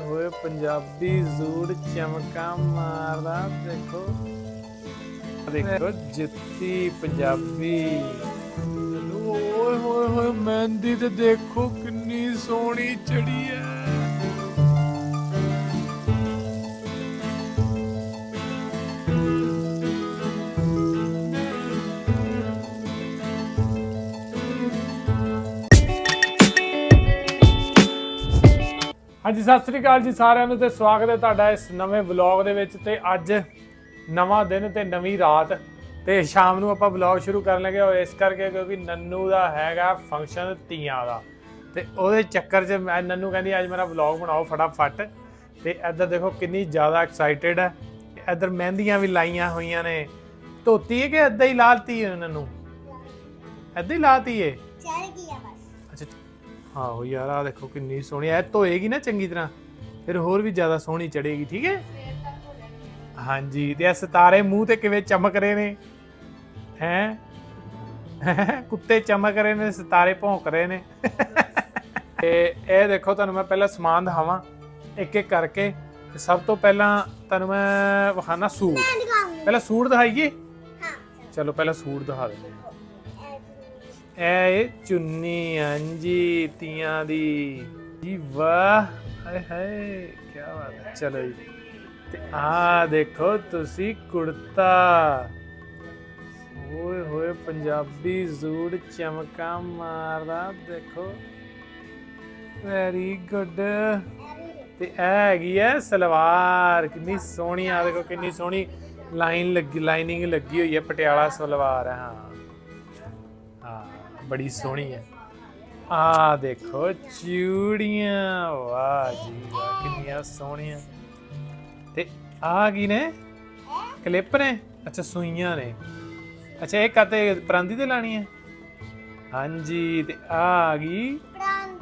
ਹੋਏ ਪੰਜਾਬੀ ਜ਼ੂੜ ਚਮਕਾ ਮਾਰਦਾ, ਦੇਖੋ। ਦੇਖੋ, ਜੁੱਤੀ ਪੰਜਾਬੀ। ਓਏ ਹੋਏ ਹੋਏ ਮਹਿੰਦੀ ਤੇ ਦੇਖੋ ਕਿੰਨੀ ਸੋਹਣੀ ਚੜੀ ਹੈ ਹਾਂਜੀ, ਸਤਿ ਸ੍ਰੀ ਅਕਾਲ ਜੀ ਸਾਰਿਆਂ ਨੂੰ ਤੇ ਸਵਾਗਤ ਹੈ ਤੁਹਾਡਾ ਇਸ ਨਵੇਂ ਵਲੌਗ ਦੇ ਵਿੱਚ ਤੇ ਅੱਜ ਨਵਾਂ ਦਿਨ ਤੇ ਨਵੀਂ ਰਾਤ ਤੇ ਸ਼ਾਮ ਨੂੰ ਆਪਾਂ ਵਲੌਗ ਸ਼ੁਰੂ ਕਰਨ ਲੱਗੇ ਹੋਏ ਇਸ ਕਰਕੇ ਕਿਉਂਕਿ ਨੰਨੂ ਦਾ ਹੈਗਾ ਫੰਕਸ਼ਨ ਤੀਆਂ ਦਾ ਤੇ ਉਹਦੇ ਚੱਕਰ 'ਚ ਮੈਂ ਨੰਨੂ ਕਹਿੰਦੀ ਅੱਜ ਮੇਰਾ ਵਲੌਗ ਬਣਾਓ ਫਟਾਫਟ ਤੇ ਇੱਧਰ ਦੇਖੋ ਕਿੰਨੀ ਜ਼ਿਆਦਾ ਐਕਸਾਈਟਿਡ ਹੈ। ਇੱਧਰ ਮਹਿੰਦੀਆਂ ਵੀ ਲਾਈਆਂ ਹੋਈਆਂ ਨੇ। ਧੋਤੀ ਹੈ ਕਿ ਇੱਦਾਂ ਹੀ ਲਾਲਤੀ ਹੈ ਨੰਨੂ? ਏਦਾਂ ਹੀ ਲਾਤੀ ਹੈ? ਚੜ ਗਿਆ ਹਾਂ ਉਹ ਯਾਰ ਆ ਦੇਖੋ ਕਿੰਨੀ ਸੋਹਣੀ ਐ। ਧੋਏਗੀ ਨਾ ਚੰਗੀ ਤਰ੍ਹਾਂ ਫਿਰ ਹੋਰ ਵੀ ਜ਼ਿਆਦਾ ਸੋਹਣੀ ਚੜੇਗੀ ਠੀਕ ਹੈ ਹਾਂਜੀ ਤੇ ਇਹ ਸਿਤਾਰੇ ਮੂੰਹ ਤੇ ਕਿਵੇਂ ਚਮਕ ਰਹੇ ਨੇ? ਹੈ? ਕੁੱਤੇ ਚਮਕ ਰਹੇ ਨੇ ਸਿਤਾਰੇ ਭੌਂਕ ਰਹੇ ਨੇ। ਤੇ ਇਹ ਦੇਖੋ ਤੁਹਾਨੂੰ ਮੈਂ ਪਹਿਲਾਂ ਸਮਾਨ ਦਿਖਾਵਾਂ। ਇੱਕ ਇੱਕ ਕਰਕੇ ਤੇ ਸਭ ਤੋਂ ਪਹਿਲਾਂ ਤੁਹਾਨੂੰ ਮੈਂ ਵਿਖਾਣਾ ਸੂਟ। ਪਹਿਲਾਂ ਸੂਟ ਦਿਖਾਈਏ? ਹਾਂ ਚਲੋ ਪਹਿਲਾਂ ਸੂਟ ਦਿਖਾ ਦਿੰਦੇ ਹਾਂ। ਇਹ ਇਹ ਚੁੰਨੀ ਹਾਂਜੀ ਤੀਆਂ ਦੀ। ਜੀ ਵਾਹ, ਹਾਏ ਹਾਏ ਕੀ ਬਾਤ ਹੈ। ਚਲੋ ਜੀ। ਤੇ ਆ ਦੇਖੋ ਤੁਸੀਂ ਕੁੜਤਾ। ਓਏ ਹੋਏ, ਪੰਜਾਬੀ ਜ਼ੂੜ ਚਮਕਾ ਮਾਰਦਾ, ਦੇਖੋ। ਵੈਰੀ ਗੁੱਡ ਤੇ ਇਹ ਹੈਗੀ ਹੈ ਸਲਵਾਰ, ਕਿੰਨੀ ਸੋਹਣੀ ਆ ਦੇਖੋ ਕਿੰਨੀ ਸੋਹਣੀ ਲਾਈਨ ਲੱਗੀ, ਲਾਈਨਿੰਗ ਲੱਗੀ ਹੋਈ ਹੈ ਪਟਿਆਲਾ ਸਲਵਾਰ ਹੈ ਹਾਂ। ਬੜੀ ਸੋਹਣੀ ਹੈ। ਆ ਦੇਖੋ ਚੂੜੀਆਂ। ਵਾਹ ਜੀ ਵਾਹ ਕਿੰਨੀਆਂ ਸੋਹਣੀਆਂ। ਤੇ ਆ ਕੀ ਨੇ? ਕਲਿੱਪ ਨੇ? ਅੱਛਾ ਸੂਈਆਂ ਨੇ। ਅੱਛਾ ਇਹ ਕਾਤੇ ਪਰਾਂਦੀ ਤੇ ਲਾਣੀ ਹੈ? ਹਾਂਜੀ ਤੇ ਆ ਆ ਗਈ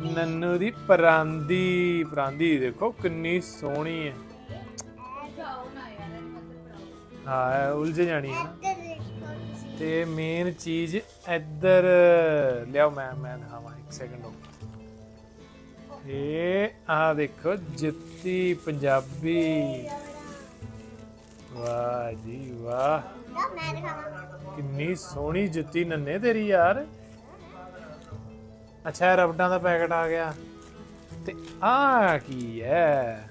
ਨੰਨੂ ਦੀ ਪਰਾਂਦੀ। ਪਰਾਂਦੀ ਦੇਖੋ ਕਿੰਨੀ ਸੋਹਣੀ ਹੈ। ਹਾਂ ਉਲਝ ਜਾਣੀ ਹੈ ਨਾ। ਤੇ ਮੇਨ ਚੀਜ਼ ਇੱਧਰ, ਲਿਆਓ ਮੈਂ ਮੈਂ ਦਿਖਾਵਾਂ, ਇੱਕ ਸੈਕਿੰਡ ਰੁਕ। ਇਹ ਆ ਦੇਖੋ, ਜੁੱਤੀ ਪੰਜਾਬੀ। ਵਾਹ ਜੀ ਵਾਹ। ਕਿੰਨੀ ਸੋਹਣੀ ਜੁੱਤੀ ਨੰਨੇ ਤੇਰੀ ਯਾਰ। ਅੱਛਾ ਰਬੜਾਂ ਦਾ ਪੈਕਟ ਆ ਗਿਆ। ਤੇ ਆ ਕੀ ਹੈ?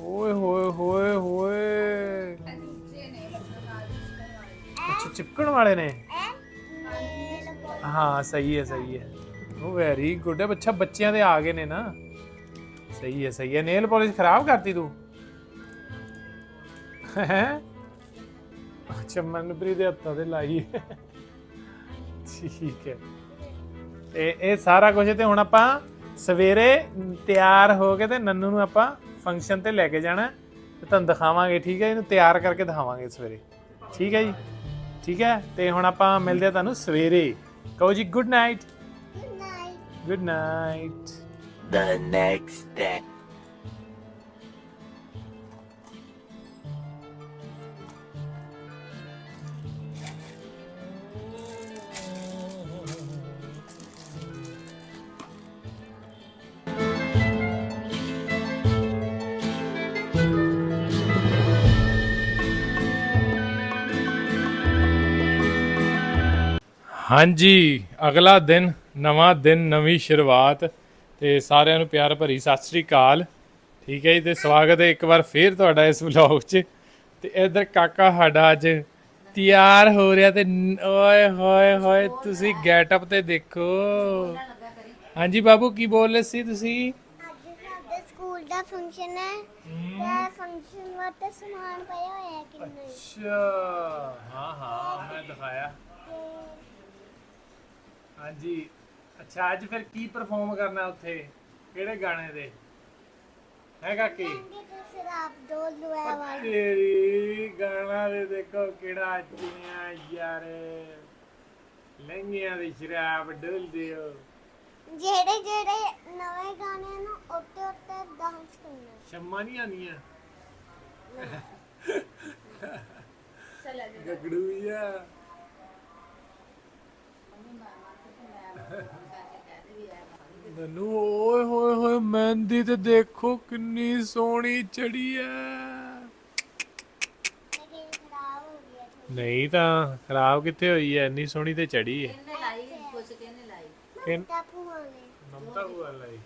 ਓਏ ਹੋਏ ਹੋਏ ਹੋਏ। ਚਿਪਕਣ ਵਾਲੇ ਨੇ? ਹਾਂ? ਸਹੀ ਹੈ ਸਹੀ ਹੈ। ਉਹ ਵੈਰੀ ਗੁੱਡ ਹੈ। ਬੱਚਾ ਬੱਚਿਆਂ ਦੇ ਆ ਗਏ ਨੇ ਨਾ। ਸਹੀ ਹੈ ਸਹੀ ਹੈ। ਨੇਲ ਪਾਲਿਸ਼ ਖਰਾਬ ਕਰਤੀ ਤੂੰ? ਹੈ? ਅੱਛਾ ਮਨਪ੍ਰੀਤ ਦੇ ਹੱਥਾਂ ਤੇ ਲਾਈ ਹੈ। ਠੀਕ ਹੈ। ਇਹ ਇਹ ਸਾਰਾ ਕੁਝ ਤੇ ਹੁਣ ਆਪਾਂ ਸਵੇਰੇ ਤਿਆਰ ਹੋ ਕੇ ਤੇ ਨੰਨੂ ਨੂੰ ਆਪਾਂ ਫੰਕਸ਼ਨ ਤੇ ਲੈ ਕੇ ਜਾਣਾ ਤੇ ਤੁਹਾਨੂੰ ਦਿਖਾਵਾਂਗੇ ਠੀਕ ਹੈ? ਇਹਨੂੰ ਤਿਆਰ ਕਰਕੇ ਦਿਖਾਵਾਂਗੇ ਸਵੇਰੇ। ਠੀਕ ਹੈ ਜੀ? ਠੀਕ ਹੈ? ਤੇ ਹੁਣ ਆਪਾਂ ਮਿਲਦੇ ਆ ਤੁਹਾਨੂੰ ਸਵੇਰੇ। ਕਹੋ ਜੀ good night good night good night the next day. ਹਾਂਜੀ ਅਗਲਾ ਦਿਨ ਨਵਾਂ ਦਿਨ ਨਵੀਂ ਸ਼ੁਰੂਆਤ ਤੇ ਸਾਰਿਆਂ ਨੂੰ ਪਿਆਰ ਭਰੀ ਸਤਿ ਸ੍ਰੀ ਅਕਾਲ। ਠੀਕ ਹੈ ਜੀ ਤੇ ਸਵਾਗਤ ਹੈ ਇੱਕ ਵਾਰ ਫੇਰ ਤੁਹਾਡਾ ਇਸ ਵਲੌਗ 'ਚ। ਤੇ ਇਧਰ ਕਾਕਾ ਸਾਡਾ ਅੱਜ ਤਿਆਰ ਹੋ ਰਿਹਾ ਤੇ ਓਏ ਹੋਏ ਹੋਏ ਤੁਸੀਂ ਗੈਟਅਪ ਤੇ ਦੇਖੋ। ਹਾਂਜੀ ਬਾਬੂ ਕੀ ਬੋਲ ਰਹੇ ਸੀ ਤੁਸੀਂ? ਸਕੂਲ ਦਾ ਫੰਕਸ਼ਨ ਹੈ। ਤੇ ਫੰਕਸ਼ਨ ਵਾਸਤੇ ਸਮਾਨ ਪਿਆ ਹੋਇਆ ਹੈ ਕਿੰਨਾ ਹੀ। ਅੱਛਾ ਹਾਂ ਹਾਂ ਮੈਂ ਦਿਖਾਇਆ। ਹਾਂਜੀ। ਅੱਛਾ ਅੱਜ ਫਿਰ ਕੀ ਪਰਫਾਰਮ ਕਰਨਾ ਉੱਥੇ? ਕਿਹੜੇ ਗਾਣੇ ਦੇ? ਹੈ ਕਾਕੀ? ਕਹਿੰਦੇ ਤੁਸੀਂ ਆਪ ਦੋ ਲੁਆ ਵਾਲੀ। ਤੇਰੀ ਗਾਣਾ ਦੇ ਦੇਖੋ ਕਿਹੜਾ ਚੁਣਿਆ ਯਾਰ। ਲਹਿੰਗਿਆਂ ਦੀ ਸ਼ਰਾਬ ਡੁੱਲਦੇ ਹੋ। ਜਿਹੜੇ ਜਿਹੜੇ ਨਵੇਂ ਗਾਣੇ ਨੂੰ ਉੱਤੇ ਉੱਤੇ ਡਾਂਸ ਕਰਨਾ। ਸ਼ੰਮਾ ਨਹੀਂ ਆਉਂਦੀਆਂ? ਗਗੜੂ ਨਨੂ ਓਏ ਹੋਏ ਹੋਏ ਮਹਿੰਦੀ ਤੇ ਦੇਖੋ ਕਿੰਨੀ ਸੋਹਣੀ ਚੜੀ ਐ। ਨਹੀਂ ਤਾਂ ਖਰਾਬ ਕਿੱਥੇ ਹੋਈ ਐ? ਇੰਨੀ ਸੋਹਣੀ ਤੇ ਚੜੀ ਐ। ਇਹਨੇ ਲਾਈ? ਪੁੱਛ ਕੇ ਇਹਨੇ ਲਾਈ? ਕਿਨ ਤਾਂ ਭੂਆ ਨੇ। ਮਮਤਾ ਲਈ।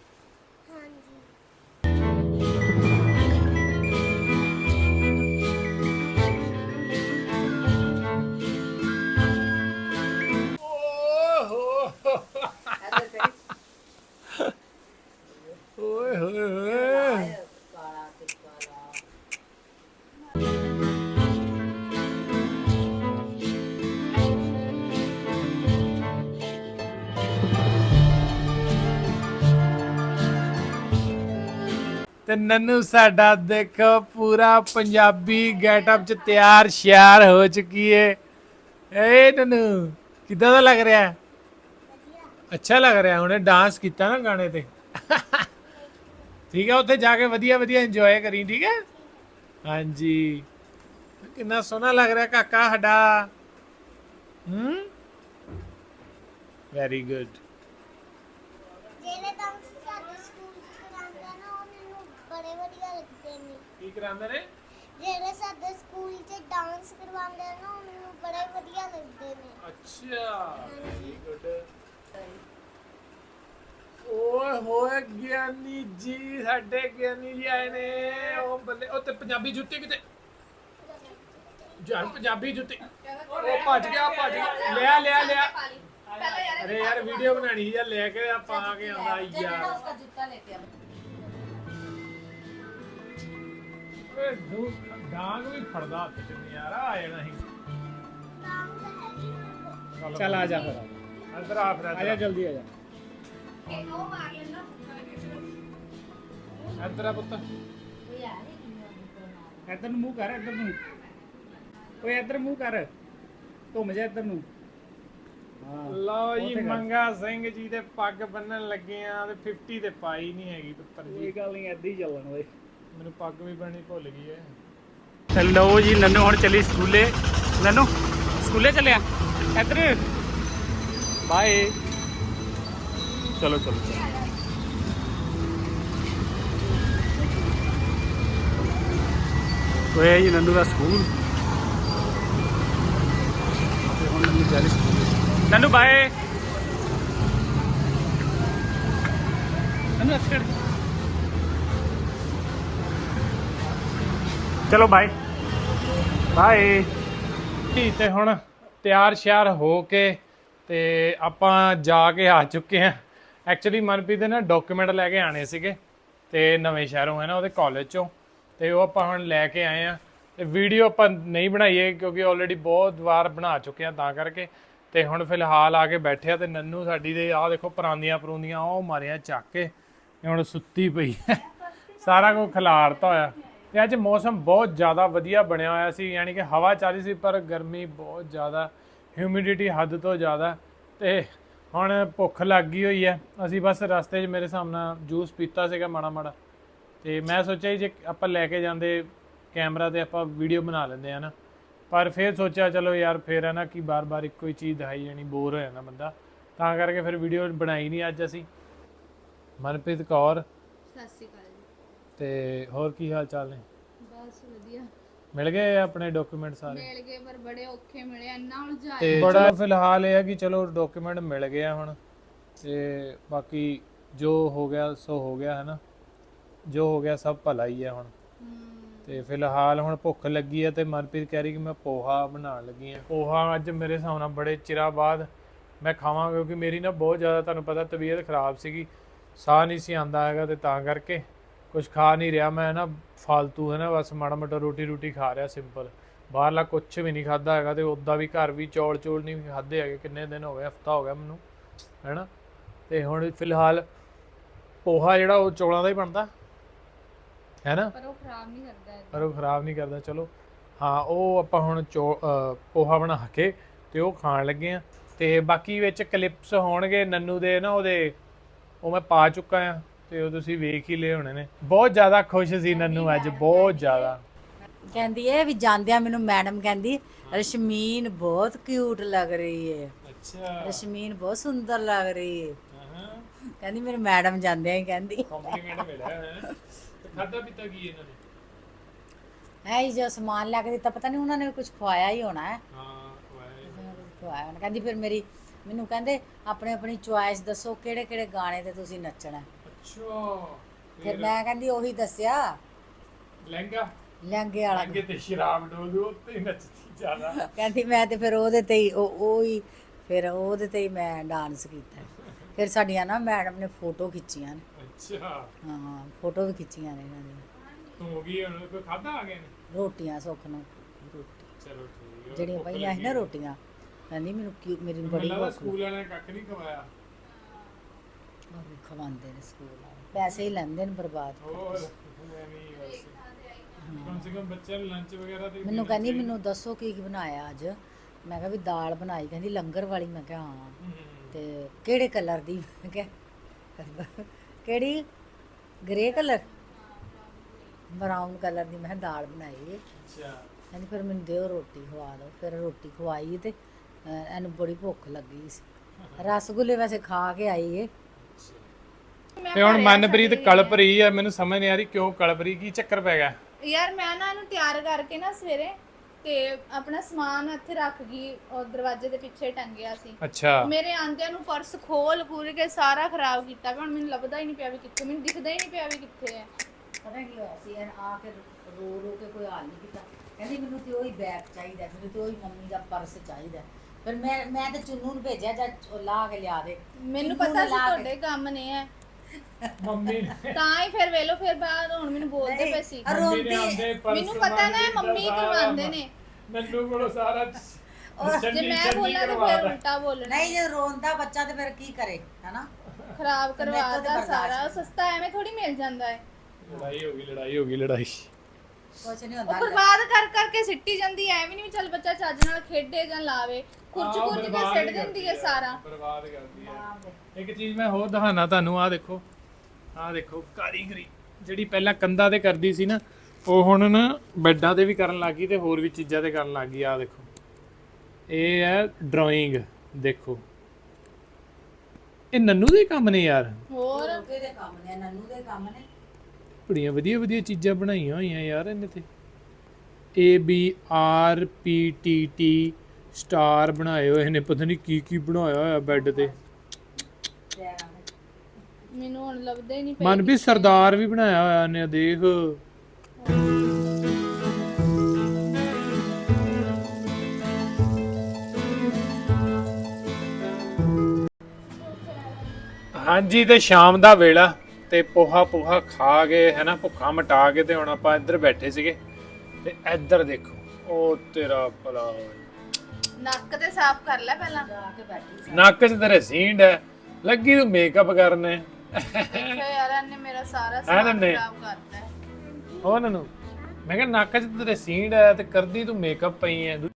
ਤੇ ਨੰਨੂ ਸਾਡਾ ਦੇਖੋ ਪੂਰਾ ਪੰਜਾਬੀ ਗੈਟਅਪ ਚ ਤਿਆਰ ਸ਼ਿਆਰ ਹੋ ਚੁੱਕੀ ਏ। ਏ ਨੰਨੂ, ਕਿੱਦਾਂ ਦਾ ਲੱਗ ਰਿਹਾ? ਹੈ? ਅੱਛਾ ਲੱਗ ਰਿਹਾ ਉਹਨੇ ਡਾਂਸ ਕੀਤਾ ਨਾ ਗਾਣੇ ਤੇ। ਠੀਕ ਹੈ ਉੱਥੇ ਜਾ ਕੇ ਵਧੀਆ ਵਧੀਆ ਇੰਜੋਏ ਕਰੀ, ਠੀਕ ਹੈ ਹਾਂਜੀ। ਕਿੰਨਾ ਸੋਹਣਾ ਲੱਗ ਰਿਹਾ ਕਾਕਾ ਸਾਡਾ। ਹੂੰ? ਵੈਰੀ ਗੁੱਡ ਜਿਹੜੇ ਡਾਂਸ ਸਾਡੇ ਸਕੂਲ ਚ ਕਰਾਉਂਦੇ ਆ ਨਾ ਉਹ ਮੈਨੂੰ ਬੜੇ ਵਧੀਆ ਲੱਗਦੇ ਨੇ ਕੀ ਕਰਾਉਂਦੇ ਨੇ? ਜਿਹੜੇ ਸਾਡੇ ਸਕੂਲ 'ਚ ਡਾਂਸ ਕਰਵਾਉਂਦੇ ਆ ਨਾ ਉਹ ਮੈਨੂੰ ਬੜੇ ਵਧੀਆ ਲੱਗਦੇ ਨੇ। ਅੱਛਾ ਵੈਰੀ ਗੁੱਡ ਓਏ ਹੋਏ ਗਿਆਨੀ ਜੀ ਸਾਡੇ ਗਿਆਨੀ ਜੀ ਆਏ ਨੇ। ਉਹ ਬੰਦੇ ਉਹ ਤੇ ਪੰਜਾਬੀ ਜੁੱਤੀ ਕਿਤੇ? ਜਾਨ ਪੰਜਾਬੀ ਜੁੱਤੀ। ਉਹ ਭੱਜ ਗਿਆ ਭੱਜ ਗਿਆ। ਲਿਆ ਲਿਆ ਲਿਆ। ਪਹਿਲਾਂ ਯਾਰ ਅਰੇ ਯਾਰ ਵੀਡੀਓ ਬਣਾਣੀ ਸੀ ਲੈ ਕੇ ਆ ਪਾ ਕੇ ਆਉਂਦਾ। ਯਾਰ। ਜੁੱਤਾ ਲੈ ਕੇ ਆ। ਓਏ ਦੂ ਡਾਂਗ ਵੀ ਫੜਦਾ ਹੱਥ ਚ ਯਾਰ ਆ ਜਾਣਾ ਸੀ। ਚੱਲ ਆ ਜਾ ਫਿਰ। ਅੰਦਰ ਆ ਫਿਰ ਆ। ਜਾ ਇੱਧਰ ਜਲਦੀ ਆ ਜਾ। ਆ। ਇੱਧਰ ਆ ਪੁੱਤ। ਇੱਧਰ ਨੂੰ ਮੂੰਹ ਕਰ ਇੱਧਰ ਨੂੰ। ਓਏ ਇੱਧਰ ਮੂੰਹ ਕਰ। ਘੁੰਮ ਜਾ ਇੱਧਰ ਨੂੰ। ਹਾਂ ਲਓ ਜੀ ਉਹ ਤੇ ਗੱਲ। ਮੰਗਾ ਸਿੰਘ ਜੀ ਦੇ ਪੱਗ ਬੰਨਣ ਲੱਗੇ ਆ ਤੇ 50 ਤੇ ਪਾਈ ਨਹੀਂ ਹੈਗੀ ਪੁੱਤਰ ਜੀ। ਇਹ ਗੱਲ ਨਹੀਂ ਐਦਾਂ ਚੱਲਣ ਓਏ। ਮੈਨੂੰ ਪੱਗ ਵੀ ਬੰਨਣੀ ਭੁੱਲ ਗਈ ਹੈ ਤੇ ਜੀ, ਨੰਨੂ ਹੁਣ ਚੱਲੀ ਸਕੂਲੇ। ਨੰਨੂ, ਸਕੂਲੇ ਚੱਲਿਆ? ਇੱਧਰ। ਬਾਏ। ਚਲੋ ਚਲੋ ਚਲੋ। ਹੋਇਆ ਜੀ, ਨੰਨੂ ਦਾ school. School. Nannu, bye. Nannu ਅੱਛੜ ਚਲੋ ਬਾਏ ਬਾਏ ਤੇ ਹੁਣ ਤਿਆਰ ਸ਼ਿਆਰ ਹੋ ਕੇ ਤੇ ਆਪਾਂ ਜਾ ਕੇ ਆ ਚੁੱਕੇ ਆ ਐਕਚੁਅਲੀ ਮਨਪ੍ਰੀਤ ਦੇ ਨਾ ਡਾਕੂਮੈਂਟ ਲੈ ਕੇ ਆਣੇ ਸੀਗੇ ਤੇ ਨਵੇਂ ਸ਼ਹਿਰੋਂ ਹੈ ਨਾ, ਉਹਦੇ ਕਾਲਜ ਚੋਂ। ਤੇ ਉਹ ਆਪਾਂ ਹੁਣ ਲੈ ਕੇ ਆਏ ਆ ਤੇ ਵੀਡੀਓ ਆਪਾਂ ਨਹੀਂ ਬਣਾਈਏ ਕਿਉਂਕਿ ਆਲਰੇਡੀ ਬਹੁਤ ਵਾਰ ਬਣਾ ਚੁੱਕੇ ਆ ਤਾਂ ਕਰਕੇ। ਤੇ ਹੁਣ ਫਿਲਹਾਲ ਆ ਕੇ ਬੈਠੇ ਆ ਤੇ ਨੰਨੂ ਸਾਡੀ ਦੇ, ਆਹ ਦੇਖੋ ਪਰਾਂਦੀਆਂ ਪਰੂੰਦੀਆਂ, ਉਹ ਮਾਰਿਆ ਚੱਕ ਕੇ। ਹੁਣ ਸੁੱਤੀ ਪਈ ਹੈ। ਸਾਰਾ ਕੁਝ ਖਿਲਾਰਤਾ ਹੋਇਆ। ਤੇ ਅੱਜ ਮੌਸਮ ਬਹੁਤ ਜ਼ਿਆਦਾ ਵਧੀਆ ਬਣਿਆ ਹੋਇਆ ਸੀ, ਯਾਨੀ ਕਿ ਹਵਾ ਚੱਲ ਰਹੀ ਸੀ, ਪਰ ਗਰਮੀ ਬਹੁਤ ਜ਼ਿਆਦਾ ਹਿਊਮਿਡਿਟੀ ਹੱਦ ਤੋਂ ਜ਼ਿਆਦਾ, ਤੇ ਹੁਣ ਭੁੱਖ ਲੱਗ ਗਈ ਹੋਈ ਹੈ। ਅਸੀਂ ਬਸ ਰਸਤੇ 'ਚ ਮੇਰੇ ਸਾਹਮਣੇ ਜੂਸ ਪੀਤਾ ਸੀਗਾ ਮਾੜਾ ਮਾੜਾ, ਤੇ ਮੈਂ ਸੋਚਿਆ ਸੀ ਜੇ ਆਪਾਂ ਲੈ ਕੇ ਜਾਂਦੇ ਕੈਮਰਾ ਤੇ ਆਪਾਂ ਵੀਡੀਓ ਬਣਾ ਲੈਂਦੇ ਆ ਨਾ? ਪਰ ਫਿਰ ਸੋਚਿਆ, ਚਲੋ ਯਾਰ ਫਿਰ, ਹੈ ਨਾ, ਕਿ ਬਾਰ-ਬਾਰ ਇੱਕੋ ਹੀ ਚੀਜ਼ ਦਿਖਾਈ ਜਾਣੀ ਬੋਰ ਹੋ ਜਾਂਦਾ ਬੰਦਾ। ਤਾਂ ਕਰਕੇ ਫਿਰ ਵੀਡੀਓ ਬਣਾਈ ਨਹੀਂ ਅੱਜ ਅਸੀਂ। ਮਨਪ੍ਰੀਤ ਕੌਰ। ਸਤਿ ਸ਼੍ਰੀ ਅਕਾਲ। ਤੇ ਹੋਰ ਕੀ ਹਾਲ ਚਾਲ ਨੇ? ਬਸ ਵਧੀਆ। ਮਿਲ ਗਏ ਆਪਣੇ ਡਾਕੂਮੈਂਟ ਸਾਰੇ? ਮਿਲ ਗਏ ਪਰ ਬੜੇ ਔਖੇ ਮਿਲੇ ਇੰਨਾ ਉਲਝਾਇਆ। ਤੇ ਬੜਾ ਫਿਲਹਾਲ ਇਹ ਹੈ ਕਿ ਚਲੋ ਡਾਕੂਮੈਂਟ ਮਿਲ ਗਏ ਆ ਹੁਣ ਤੇ ਬਾਕੀ ਜੋ ਹੋ ਗਿਆ ਸੋ ਹੋ ਗਿਆ ਹੈ ਨਾ ਜੋ ਹੋ ਗਿਆ ਸਭ ਭਲਾ ਹੀ ਹੈ ਹੁਣ। ਤੇ ਫਿਲਹਾਲ ਹੁਣ ਭੁੱਖ ਲੱਗੀ ਹੈ ਤੇ ਮਨਪ੍ਰੀਤ ਕਹਿ ਰਹੀ ਕਿ ਮੈਂ ਪੋਹਾ ਬਣਾਉਣ ਲੱਗੀ ਆ। ਪੋਹਾ ਅੱਜ ਮੇਰੇ ਹਿਸਾਬ ਨਾਲ ਬੜੇ ਚਿਰਾਂ ਬਾਅਦ ਮੈਂ ਖਾਵਾਂ ਕਿਉਂਕਿ ਮੇਰੀ ਨਾ ਬਹੁਤ ਜ਼ਿਆਦਾ ਤੁਹਾਨੂੰ ਪਤਾ ਤਬੀਅਤ ਖਰਾਬ ਸੀਗੀ ਸਾਹ ਨਹੀਂ ਸੀ ਆਂਦਾ ਹੈਗਾ ਤੇ ਤਾਂ ਕਰਕੇ ਕੁਝ ਖਾ ਨਹੀਂ ਰਿਹਾ ਮੈਂ ਨਾ ਫालतू ਹੈ ਨਾ ਬਸ ਮਾੜਾ ਮੋਟਾ ਰੋਟੀ ਰੋਟੀ ਖਾ ਰਿਹਾ ਸਿੰਪਲ ਬਾਹਰਲਾ ਕੁਝ ਵੀ ਨਹੀਂ ਖਾਦਾ ਹੈਗਾ ਤੇ ਉਦਾਂ ਵੀ ਘਰ ਵੀ ਚੌਲ ਚੌਲ ਨਹੀਂ ਖਾਦੇ ਹੈਗੇ ਕਿੰਨੇ ਦਿਨ ਹੋ ਗਏ ਹਫਤਾ ਹੋ ਗਿਆ ਮੈਨੂੰ ਹੈਨਾ? ਤੇ ਹੁਣ ਫਿਲਹਾਲ ਪੋਹਾ ਜਿਹੜਾ ਉਹ ਚੌਲਾਂ ਦਾ ਹੀ ਬਣਦਾ ਹੈਨਾ? ਪਰ ਉਹ ਖਰਾਬ ਨਹੀਂ ਕਰਦਾ ਹੈ ਪਰ ਉਹ ਖਰਾਬ ਨਹੀਂ ਕਰਦਾ ਚਲੋ। ਹਾਂ ਉਹ ਆਪਾਂ ਹੁਣ ਪੋਹਾ ਬਣਾ ਕੇ ਤੇ ਉਹ ਖਾਣ ਲੱਗੇ ਆ ਤੇ ਬਾਕੀ ਵਿੱਚ ਕਲਿੱਪਸ ਹੋਣਗੇ ਨੰਨੂ ਦੇ ਨਾ ਉਹਦੇ ਉਹ ਮੈਂ ਪਾ ਚੁੱਕਾ ਆ ਤੇ ਉਹ ਤੁਸੀਂ ਵੇਖ ਹੀ ਲਏ ਹੋਣੇ ਨੇ। ਬਹੁਤ ਜ਼ਿਆਦਾ ਖੁਸ਼ ਸੀ ਨੰਨੂ ਅੱਜ ਬਹੁਤ ਜ਼ਿਆਦਾ। ਕਹਿੰਦੀ ਹੈ ਵੀ ਜਾਂਦਿਆਂ ਮੈਨੂੰ ਮੈਡਮ ਕਹਿੰਦੀ ਰਸ਼ਮੀਨ ਬਹੁਤ ਕਿਊਟ ਲੱਗ ਰਹੀ ਹੈ ਅੱਛਾ। ਰਸ਼ਮੀਨ ਬਹੁਤ ਸੁੰਦਰ ਲੱਗ ਰਹੀ ਹੈ ਕਹਿੰਦੀ ਮੇਰੇ ਮੈਡਮ ਜਾਂਦੇ ਆ ਕਹਿੰਦੀ। ਕੰਪਲੀਮੈਂਟ ਮਿਲਿਆ ਹੈ। ਤੇ ਖਾਦਾ ਪੀਤਾ ਕੀ ਇਹਨਾਂ ਨੇ? ਹੈ ਹੀ ਜੋ ਸਮਾਨ ਲੈ ਕੇ ਦਿੱਤਾ ਪਤਾ ਨਹੀਂ ਉਹਨਾਂ ਨੇ ਕੁਝ ਖਵਾਇਆ ਹੀ ਹੋਣਾ ਹੈ। ਹਾਂ ਉਹਨਾਂ ਨੇ ਖਵਾਇਆ ਹੋਣਾ। ਕਹਿੰਦੀ ਫਿਰ ਮੇਰੀ ਮੈਨੂੰ ਕਹਿੰਦੇ ਆਪਣੇ ਆਪਣੀ ਚੁਆਇਸ ਦੱਸੋ ਕਿਹੜੇ ਕਿਹੜੇ ਗਾਣੇ ਤੇ ਤੁਸੀਂ ਨੱਚਣਾ ਹੈ। ਅੱਛਾ ਫਿਰ ਮੈਂ ਕਹਿੰਦੀ ਉਹੀ ਦੱਸਿਆ। ਲਹਿੰਗਾ? ਲਹਿੰਗੇ ਵਾਲਾ। ਲਹਿੰਗੇ ਤੇ ਸ਼ਰਾਬ ਡੋਲੂ ਉੱਤੇ ਨੱਚਦੀ ਜ਼ਿਆਦਾ। ਕਹਿੰਦੀ ਮੈਂ ਤੇ ਫਿਰ ਉਹਦੇ ਤੇ ਹੀ ਉਹ ਉਹ ਹੀ ਫਿਰ ਉਹਦੇ ਤੇ ਹੀ ਮੈਂ ਡਾਂਸ ਕੀਤਾ। ਫਿਰ ਸਾਡੀਆਂ ਨਾ ਮੈਡਮ ਨੇ ਫੋਟੋ ਖਿੱਚੀਆਂ ਨੇ। ਅੱਛਾ। ਹਾਂ ਫੋਟੋ ਵੀ ਖਿੱਚੀਆਂ ਨੇ ਇਹਨਾਂ ਦੀਆਂ। ਹੋ ਗਈ ਹੁਣ ਕੋਈ ਖਾਦਾ ਆ ਗਏ ਨੇ ਰੋਟੀਆਂ ਸੁੱਖ ਨੂੰ। ਰੋਟੀ ਚਲੋ ਠੀਕ ਹੈ ਜਿਹੜੀਆਂ ਪਈਆਂ ਸੀ ਨਾ ਰੋਟੀਆਂ। ਕਹਿੰਦੀ ਮੈਨੂੰ ਕੀ ਮੇਰੀ ਬੜੀ ਭੁੱਖ ਸਕੂਲ ਵਾਲਿਆਂ ਨੇ ਕੱਖ ਨਹੀਂ ਖਵਾਇਆ? ਵੀ ਖਵਾਉਂਦੇ ਨੇ ਸਕੂਲ ਵਾਲੇ। ਪੈਸੇ ਹੀ ਲੈਂਦੇ ਨੇ ਬਰਬਾਦ ਹੋਰ ਐਵੇਂ ਹੀ ਬਸ। ਕਮ ਸੇ ਕਮ ਬੱਚਿਆਂ ਨੂੰ ਲੰਚ ਵਗੈਰਾ ਦੇ ਮੈਨੂੰ ਕਹਿੰਦੀ ਮੈਨੂੰ ਦੱਸੋ ਕੀ ਕੀ ਬਣਾਇਆ ਅੱਜ? ਮੈਂ ਕਿਹਾ ਵੀ ਦਾਲ ਬਣਾਈ। ਕਹਿੰਦੀ ਲੰਗਰ ਵਾਲੀ? ਮੈਂ ਕਿਹਾ ਹਾਂ। ਤੇ ਕਿਹੜੇ ਕਲਰ ਦੀ? ਮੈਂ ਕਿਹਾ ਕਿਹੜੀ? Grey colour? ਬਰਾਊਨ ਕਲਰ ਦੀ। ਮੈਂ ਕਿਹਾ ਦਾਲ ਬਣਾਈ ਹੈ ਅੱਛਾ। ਕਹਿੰਦੀ ਫਿਰ ਮੈਨੂੰ ਦਿਓ ਰੋਟੀ ਖਵਾ ਦਿਓ ਫਿਰ ਰੋਟੀ ਖਵਾਈ ਤੇ ਅਹ, ਇਹਨੂੰ ਬੜੀ ਭੁੱਖ ਲੱਗੀ ਸੀ। ਰਸਗੁੱਲੇ ਵੈਸੇ ਖਾ ਕੇ ਆਈ ਏ। ਤੇ ਹੁਣ ਮਨਪ੍ਰੀਤ ਕਲਪ ਰਹੀ ਆ ਮੈਨੂੰ ਸਮਝ ਨਹੀਂ ਆ ਰਹੀ ਕਿਉਂ ਕਲਪ ਰਹੀ ਕੀ ਚੱਕਰ ਪੈ ਗਿਆ? ਯਾਰ ਮੈਂ ਨਾ ਇਹਨੂੰ ਤਿਆਰ ਕਰਕੇ ਨਾ ਸਵੇਰੇ ਤੇ ਆਪਣਾ ਸਮਾਨ ਇੱਥੇ ਰੱਖ ਗਈ ਉਹ ਦਰਵਾਜ਼ੇ ਦੇ ਪਿੱਛੇ ਟੰਗਿਆ ਸੀ। ਅੱਛਾ। ਮੇਰੇ ਆਂਦਿਆਂ ਨੂੰ ਪਰਸ ਖੋਲ ਖੂਲ ਕੇ ਸਾਰਾ ਖਰਾਬ ਕੀਤਾ ਹੁਣ ਮੈਨੂੰ ਲੱਭਦਾ ਹੀ ਨਹੀਂ ਪਿਆ ਵੀ ਕਿੱਥੇ ਮੈਨੂੰ ਦਿਖਦਾ ਹੀ ਨਹੀਂ ਪਿਆ ਵੀ ਕਿੱਥੇ ਹੈ। ਪਤਾ ਕੀ ਹੋਇਆ ਸੀ ਇਹ ਆ ਕੇ ਰੋ ਰੋ ਕੇ ਕੋਈ ਹਾਲ ਨਹੀਂ ਕੀਤਾ। ਕਹਿੰਦੀ ਮੈਨੂੰ ਤੇ ਉਹੀ ਬੈਗ ਚਾਹੀਦਾ ਮੈਨੂੰ ਤੇ ਉਹੀ ਮੰਮੀ ਦਾ ਪਰਸ ਚਾਹੀਦਾ। ਫਿਰ ਮੈਂ ਮੈਂ ਤੇ ਚੁੰਨੂ ਨੂੰ ਭੇਜਿਆ ਜਾਂ ਲਾ ਕੇ ਲਿਆ ਦੇ। ਮੈਨੂੰ ਪਤਾ ਸੀ ਤੁਹਾਡੇ ਕੰਮ ਨੇ ਹੈ ਮੰਮੀ ਨੇ। ਤਾਂ ਹੀ ਫਿਰ ਵੇਲੋ ਫਿਰ ਬਾਅਦ ਹੁਣ ਮੈਨੂੰ ਬੋਲਦੇ ਪਏ ਸੀ। ਆ ਮੰਮੀ ਨੇ ਰੋਂਦੀ ਪਰਸ ਮੈਨੂੰ ਪਤਾ ਨਾ ਮੰਮੀ ਕਰਵਾਉਂਦੇ ਨੇ। ਮੈਨੂੰ ਕੋਲੋਂ ਸਾਰਾ ਜੇ ਮੈਂ ਬੋਲਾਂ ਤਾਂ ਫਿਰ ਉਲਟਾ ਬੋਲਣਾ। ਨਹੀਂ ਜੇ ਰੋਂਦਾ ਬੱਚਾ ਤੇ ਫਿਰ ਕੀ ਕਰੇ ਹੈਨਾ? ਖਰਾਬ ਮੇਰੇ ਤੋਂ ਬਰਦਾਸ਼ਤ ਸਾਰਾ ਸਸਤਾ ਐਵੇਂ ਥੋੜੀ ਮਿਲ ਜਾਂਦਾ ਹੈ। ਲੜਾਈ ਹੋ ਗਈ ਲੜਾਈ ਹੋ ਗਈ ਲੜਾਈ। ਕੁਛ ਨਹੀਂ ਉਹ ਹੁੰਦਾ ਬਰਬਾਦ ਕਰ ਕਰਕੇ ਸਿੱਟੀ ਜਾਂਦੀ ਐ ਵੀ ਨਹੀਂ ਚੱਲ ਬੱਚਾ ਚੱਜ ਨਾਲ ਖੇਡੇ ਜਾਂ ਲਾਵੇ ਕੁਝ ਆਹ ਕੁਝ ਕੇ ਬਰਬਾਦ ਸਿੱਟ ਦਿੰਦੀ ਕਰਦੀ ਸਾਰਾ। ਬਰਬਾਦ ਕਰਦੀ ਹੈ ਇੱਕ ਚੀਜ਼ ਮੈਂ ਹੋਰ ਦਿਖਾਣਾ ਤੁਹਾਨੂੰ ਆਹ ਦੇਖੋ ਆਹ ਦੇਖੋ ਕਾਰੀਗਰੀ। ਜਿਹੜੀ ਪਹਿਲਾਂ ਕੰਧਾਂ ਤੇ ਕਰਦੀ ਸੀ ਨਾ ਉਹ ਹੁਣ ਨਾ ਬੈੱਡਾਂ ਤੇ ਵੀ ਕਰਨ ਲੱਗੀ ਤੇ ਹੋਰ ਵੀ ਚੀਜ਼ਾਂ ਤੇ ਕਰਨ ਲੱਗੀ ਆਹ ਦੇਖੋ। ਇਹ ਹੈ ਡਰਾਇੰਗ ਦੇਖੋ। ਇਹ ਨੰਨੂ ਦੇ ਕੰਮ ਨੇ ਯਾਰ। ਹੋਰ? ਕਿਹਦੇ ਕੰਮ ਨੇ ਨੰਨੂ ਦੇ ਕੰਮ ਨੇ। ਬੜੀਆਂ ਵਧੀਆ ਵਧੀਆ ਚੀਜ਼ਾਂ ਬਣਾਈਆਂ ਹੋਈਆਂ ਯਾਰ ਇਹਨੇ ਤੇ। A B R P T T star ਬਣਾਏ ਹੋਏ ਨੇ ਪਤਾ ਨਹੀਂ ਕੀ ਕੀ ਬਣਾਇਆ ਹੋਇਆ ਬੈੱਡ ਤੇ। ਮੈਨੂੰ ਹੁਣ ਲੱਭਦਾ ਹੀ ਨਹੀਂ ਮਨ ਵੀ ਸਰਦਾਰ ਵੀ ਬਣਾਇਆ ਹੋਇਆ ਨੇ ਦੇਖ। ਹਾਂਜੀ ਤੇ ਸ਼ਾਮ ਦਾ ਵੇਲਾ। ਤੇ ਪੋਹਾ ਪੋਹਾ ਖਾ ਕੇ ਹੈਨਾ ਭੁੱਖਾ ਮਟਾ ਕੇ ਤੇ ਹੁਣ ਆਪਾਂ ਇੱਧਰ ਬੈਠੇ ਸੀਗੇ। ਤੇ ਇੱਧਰ ਦੇਖੋ ਉਹ ਤੇਰਾ ਭਲਾ ਹੋਏ ਨੱਕ ਤੇ ਸਾਫ਼ ਕਰ ਲੈ ਪਹਿਲਾਂ। ਜਾ ਕੇ ਬੈਠੀ। ਨੱਕ 'ਚ ਤੇਰੇ ਸੀਂਡ ਹੈ ਲੱਗੀ ਤੂੰ ਮੇਕਅਪ ਕਰਨੇ। ਦੇਖੋ ਯਾਰ ਇਹਨੇ ਮੇਰਾ ਸਾਰਾ ਹੈ ਸਮਾਨ ਨੰਨੇ? ਖਰਾਬ ਕਰਤਾ। ਹੈ ਉਹ ਨਨੂੰ ਮੈਂ ਕਿਹਾ ਨੱਕ 'ਚ ਤੇਰੇ ਸੀਂਡ ਹੈ ਤੇ ਕਰਦੀ ਤੂੰ ਮੇਕਅਪ ਪਈ ਐ।